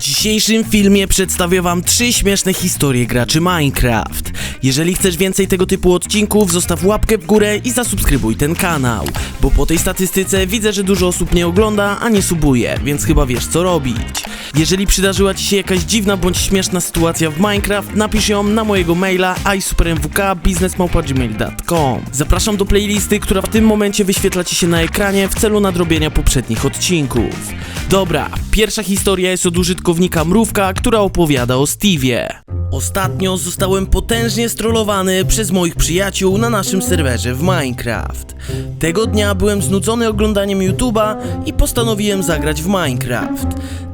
dzisiejszym filmie przedstawię wam trzy śmieszne historie graczy Minecraft. Jeżeli chcesz więcej tego typu odcinków, zostaw łapkę w górę i zasubskrybuj ten kanał, bo po tej statystyce widzę, że dużo osób nie ogląda, a nie subuje, więc chyba wiesz co robić. Jeżeli przydarzyła ci się jakaś dziwna bądź śmieszna sytuacja w Minecraft, napisz ją na mojego maila isupermwk.biznesmałpa.gmail.com Zapraszam do playlisty, która w tym momencie wyświetla ci się na ekranie w celu nadrobienia poprzednich odcinków. Dobra, pierwsza historia jest od użytkownika Mrówka, która opowiada o Steve'ie. Ostatnio zostałem potężnie strollowany przez moich przyjaciół na naszym serwerze w Minecraft. Tego dnia byłem znudzony oglądaniem YouTube'a i postanowiłem zagrać w Minecraft.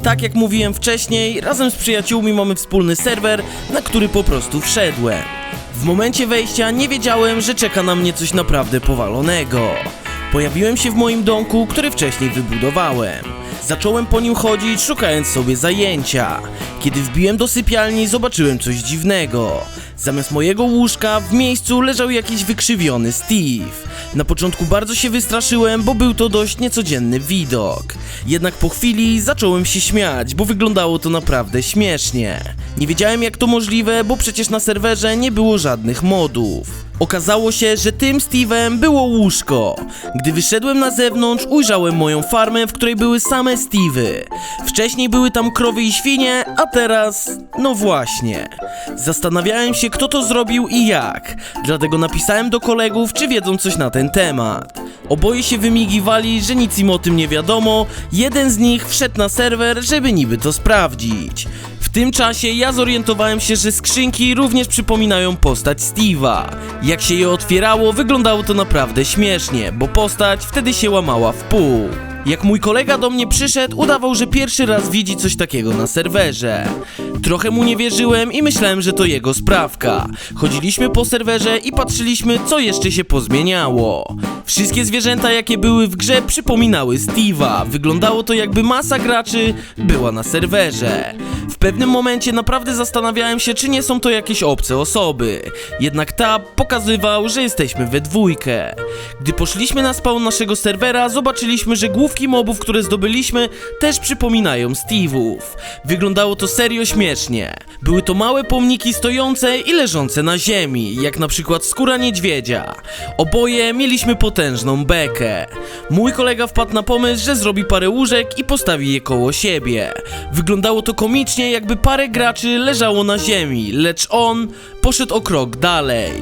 Tak jak mówiłem wcześniej, razem z przyjaciółmi mamy wspólny serwer, na który po prostu wszedłem. W momencie wejścia nie wiedziałem, że czeka na mnie coś naprawdę powalonego. Pojawiłem się w moim domku, który wcześniej wybudowałem. Zacząłem po nim chodzić, szukając sobie zajęcia. Kiedy wbiłem do sypialni, zobaczyłem coś dziwnego. Zamiast mojego łóżka w miejscu leżał jakiś wykrzywiony Steve. Na początku bardzo się wystraszyłem, bo był to dość niecodzienny widok. Jednak po chwili zacząłem się śmiać, bo wyglądało to naprawdę śmiesznie. Nie wiedziałem jak to możliwe, bo przecież na serwerze nie było żadnych modów. Okazało się, że tym Steve'em było łóżko. Gdy wyszedłem na zewnątrz, ujrzałem moją farmę, w której były same Steve'y. Wcześniej były tam krowy i świnie, a teraz... no właśnie. Zastanawiałem się, kto to zrobił i jak. Dlatego napisałem do kolegów, czy wiedzą coś na ten temat. Oboje się wymigiwali, że nic im o tym nie wiadomo. Jeden z nich wszedł na serwer, żeby niby to sprawdzić. Tym czasie ja zorientowałem się, że skrzynki również przypominają postać Steve'a. Jak się je otwierało, wyglądało to naprawdę śmiesznie, bo postać wtedy się łamała w pół. Jak mój kolega do mnie przyszedł, udawał, że pierwszy raz widzi coś takiego na serwerze. Trochę mu nie wierzyłem i myślałem, że to jego sprawka. Chodziliśmy po serwerze i patrzyliśmy, co jeszcze się pozmieniało. Wszystkie zwierzęta, jakie były w grze, przypominały Steve'a. Wyglądało to, jakby masa graczy była na serwerze. W pewnym momencie naprawdę zastanawiałem się, czy nie są to jakieś obce osoby. Jednak tab pokazywał, że jesteśmy we dwójkę. Gdy poszliśmy na spawn naszego serwera, zobaczyliśmy, że główki mobów, które zdobyliśmy, też przypominają Steve'ów. Wyglądało to serio śmiesznie. Były to małe pomniki stojące i leżące na ziemi, jak na przykład skóra niedźwiedzia. Oboje mieliśmy potężną bekę. Mój kolega wpadł na pomysł, że zrobi parę łóżek i postawi je koło siebie. Wyglądało to komicznie, jakby parę graczy leżało na ziemi, lecz on poszedł o krok dalej.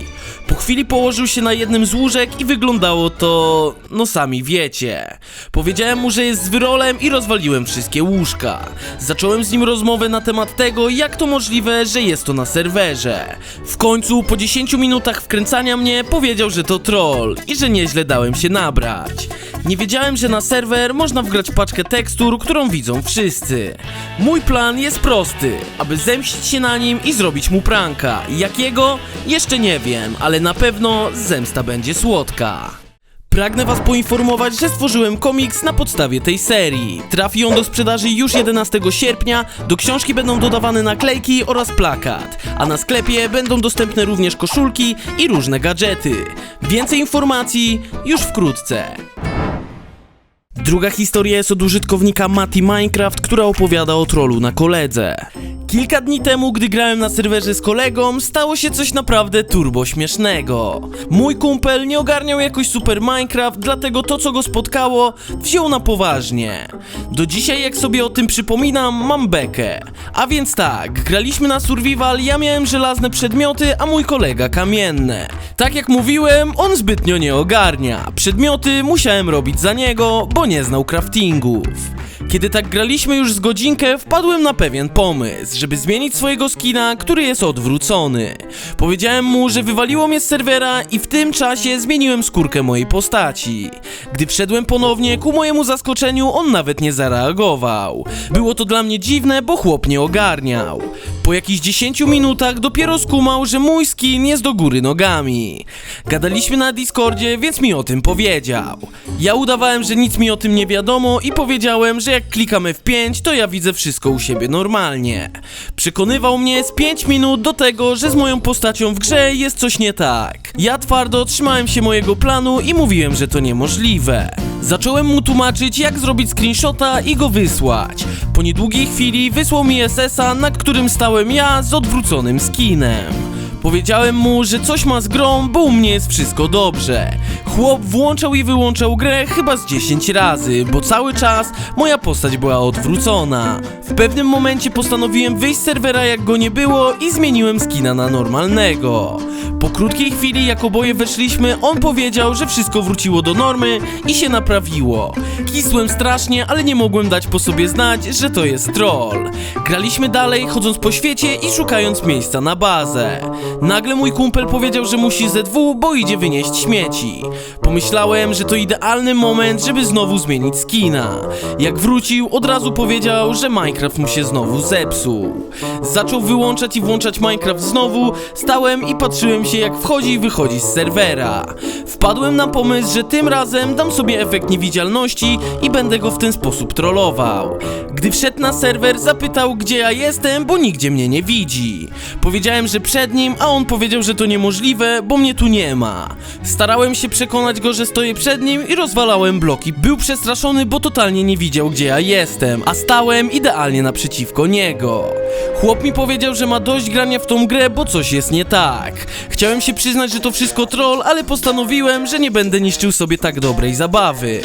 Po chwili położył się na jednym z łóżek i wyglądało to, no sami wiecie. Powiedziałem mu, że jest z wyrolem i rozwaliłem wszystkie łóżka. Zacząłem z nim rozmowę na temat tego, jak to możliwe, że jest to na serwerze. W końcu, po 10 minutach wkręcania mnie, powiedział, że to troll i że nieźle dałem się nabrać. Nie wiedziałem, że na serwer można wgrać paczkę tekstur, którą widzą wszyscy. Mój plan jest prosty, aby zemścić się na nim i zrobić mu pranka. Jakiego? Jeszcze nie wiem, ale na pewno zemsta będzie słodka. Pragnę was poinformować, że stworzyłem komiks na podstawie tej serii. Trafi on do sprzedaży już 11 sierpnia, do książki będą dodawane naklejki oraz plakat, a na sklepie będą dostępne również koszulki i różne gadżety. Więcej informacji już wkrótce. Druga historia jest od użytkownika Mati Minecraft, która opowiada o trollu na koledze. Kilka dni temu, gdy grałem na serwerze z kolegą, stało się coś naprawdę turbo śmiesznego. Mój kumpel nie ogarniał jakoś super Minecraft, dlatego to co go spotkało, wziął na poważnie. Do dzisiaj jak sobie o tym przypominam, mam bekę. A więc tak, graliśmy na survival, ja miałem żelazne przedmioty, a mój kolega kamienne. Tak jak mówiłem, on zbytnio nie ogarnia. Przedmioty musiałem robić za niego, bo nie znał craftingów. Kiedy tak graliśmy już z godzinkę, wpadłem na pewien pomysł, żeby zmienić swojego skina, który jest odwrócony. Powiedziałem mu, że wywaliło mnie z serwera i w tym czasie zmieniłem skórkę mojej postaci. Gdy wszedłem ponownie, ku mojemu zaskoczeniu, on nawet nie zareagował. Było to dla mnie dziwne, bo chłop nie ogarniał. Po jakichś 10 minutach dopiero skumał, że mój skin jest do góry nogami. Gadaliśmy na Discordzie, więc mi o tym powiedział. Ja udawałem, że nic mi o tym nie wiadomo i powiedziałem, że jak klikam F5, to ja widzę wszystko u siebie normalnie. Przekonywał mnie z 5 minut do tego, że z moją postacią w grze jest coś nie tak. Ja twardo trzymałem się mojego planu i mówiłem, że to niemożliwe. Zacząłem mu tłumaczyć, jak zrobić screenshota i go wysłać. Po niedługiej chwili wysłał mi SS-a, na którym stałem ja z odwróconym skinem. Powiedziałem mu, że coś ma z grą, bo u mnie jest wszystko dobrze. Chłop włączał i wyłączał grę chyba z 10 razy, bo cały czas moja postać była odwrócona. W pewnym momencie postanowiłem wyjść z serwera jak go nie było i zmieniłem skina na normalnego. Po krótkiej chwili, jak oboje weszliśmy, on powiedział, że wszystko wróciło do normy i się naprawiło. Kisłem strasznie, ale nie mogłem dać po sobie znać, że to jest troll. Graliśmy dalej, chodząc po świecie i szukając miejsca na bazę. Nagle mój kumpel powiedział, że musi ZW, bo idzie wynieść śmieci. Pomyślałem, że to idealny moment, żeby znowu zmienić skina. Jak wrócił, od razu powiedział, że Minecraft mu się znowu zepsuł. Zaczął wyłączać i włączać Minecraft znowu, stałem i patrzyłem się jak wchodzi i wychodzi z serwera. Wpadłem na pomysł, że tym razem dam sobie efekt niewidzialności i będę go w ten sposób trollował. Gdy wszedł na serwer, zapytał gdzie ja jestem, bo nigdzie mnie nie widzi. Powiedziałem, że przed nim, a on powiedział, że to niemożliwe, bo mnie tu nie ma. Starałem się przekonać go, że stoję przed nim i rozwalałem bloki. Był przestraszony, bo totalnie nie widział gdzie ja jestem, a stałem idealnie naprzeciwko niego. Chłop mi powiedział, że ma dość grania w tą grę, bo coś jest nie tak. Chciałem się przyznać, że to wszystko troll, ale postanowiłem, że nie będę niszczył sobie tak dobrej zabawy.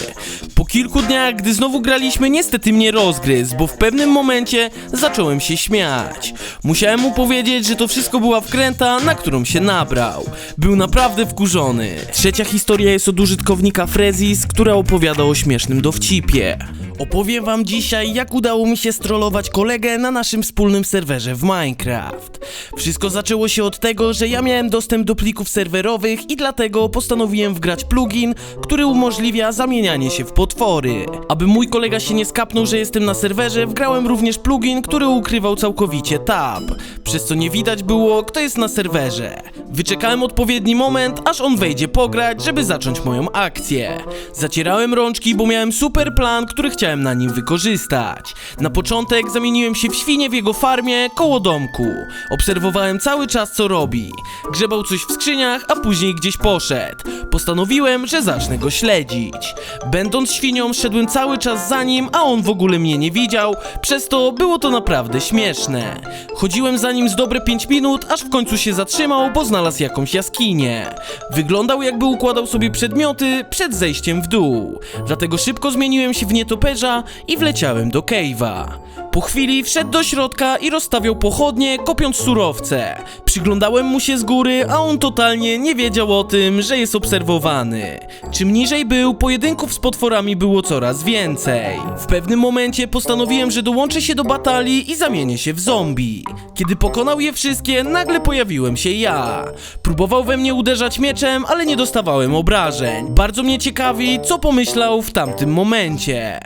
Po kilku dniach, gdy znowu graliśmy, niestety mnie rozgryzł, bo w pewnym momencie zacząłem się śmiać. Musiałem mu powiedzieć, że to wszystko była wkręta, na którą się nabrał. Był naprawdę wkurzony. Trzecia historia jest od użytkownika Frezis, która opowiada o śmiesznym dowcipie. Opowiem wam dzisiaj, jak udało mi się strollować kolegę na naszym wspólnym serwerze w Minecraft. Wszystko zaczęło się od tego, że ja miałem dostęp do plików serwerowych i dlatego postanowiłem wgrać plugin, który umożliwia zamienianie się w potwory. Aby mój kolega się nie skapnął, że jestem na serwerze, wgrałem również plugin, który ukrywał całkowicie tab, przez co nie widać było, kto jest na serwerze. Wyczekałem odpowiedni moment, aż on wejdzie pograć, żeby zacząć moją akcję. Zacierałem rączki, bo miałem super plan, który chciałem na nim wykorzystać. Na początek zamieniłem się w świnię w jego farmie koło domku. Obserwowałem cały czas co robi. Grzebał coś w skrzyniach, a później gdzieś poszedł. Postanowiłem, że zacznę go śledzić. Będąc świnią, szedłem cały czas za nim, a on w ogóle mnie nie widział, przez to było to naprawdę śmieszne. Chodziłem za nim z dobre 5 minut, aż w końcu się zatrzymał, bo znalazł jakąś jaskinię. Wyglądał jakby układał sobie przedmioty przed zejściem w dół. Dlatego szybko zmieniłem się w nietoperza i wleciałem do cave'a. Po chwili wszedł do środka i rozstawiał pochodnie, kopiąc surowce. Przyglądałem mu się z góry, a on totalnie nie wiedział o tym, że jest obserwowany. Czym niżej był, pojedynków z potworami było coraz więcej. W pewnym momencie postanowiłem, że dołączę się do batalii i zamienię się w zombie. Kiedy pokonał je wszystkie, nagle pojawiłem się ja. Próbował we mnie uderzać mieczem, ale nie dostawałem obrażeń. Bardzo mnie ciekawi, co pomyślał w tamtym momencie.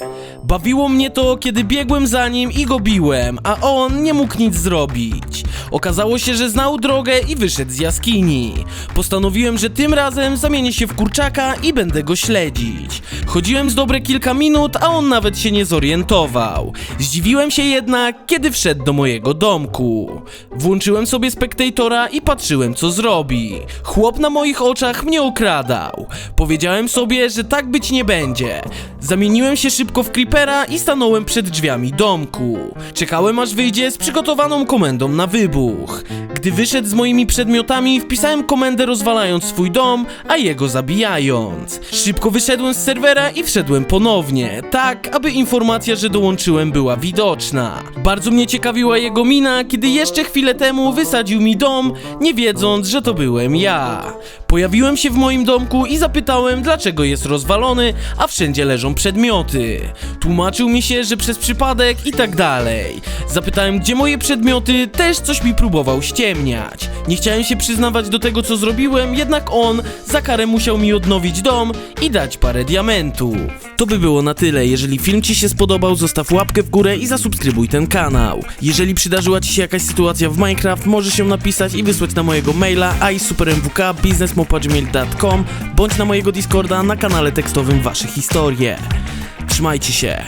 Bawiło mnie to, kiedy biegłem za nim i go biłem, a on nie mógł nic zrobić. Okazało się, że znał drogę i wyszedł z jaskini. Postanowiłem, że tym razem zamienię się w kurczaka i będę go śledzić. Chodziłem z dobre kilka minut, a on nawet się nie zorientował. Zdziwiłem się jednak, kiedy wszedł do mojego domku. Włączyłem sobie spektatora i patrzyłem, co zrobi. Chłop na moich oczach mnie okradał. Powiedziałem sobie, że tak być nie będzie. Zamieniłem się szybko w creepera i stanąłem przed drzwiami domku. Czekałem aż wyjdzie z przygotowaną komendą na wybuch. Gdy wyszedł z moimi przedmiotami, wpisałem komendę rozwalając swój dom, a jego zabijając. Szybko wyszedłem z serwera i wszedłem ponownie, tak aby informacja, że dołączyłem była widoczna. Bardzo mnie ciekawiła jego mina, kiedy jeszcze chwilę temu wysadził mi dom, nie wiedząc, że to byłem ja. Pojawiłem się w moim domku i zapytałem, dlaczego jest rozwalony, a wszędzie leżą przedmioty. Tłumaczył mi się, że przez przypadek i tak dalej. Zapytałem, gdzie moje przedmioty, też coś coś mi próbował ściemniać. Nie chciałem się przyznawać do tego, co zrobiłem, jednak on za karę musiał mi odnowić dom i dać parę diamentów. To by było na tyle. Jeżeli film Ci się spodobał, zostaw łapkę w górę i zasubskrybuj ten kanał. Jeżeli przydarzyła Ci się jakaś sytuacja w Minecraft, możesz ją napisać i wysłać na mojego maila isupermwk.biznesmopagmail.com bądź na mojego Discorda na kanale tekstowym Wasze historie. Trzymajcie się.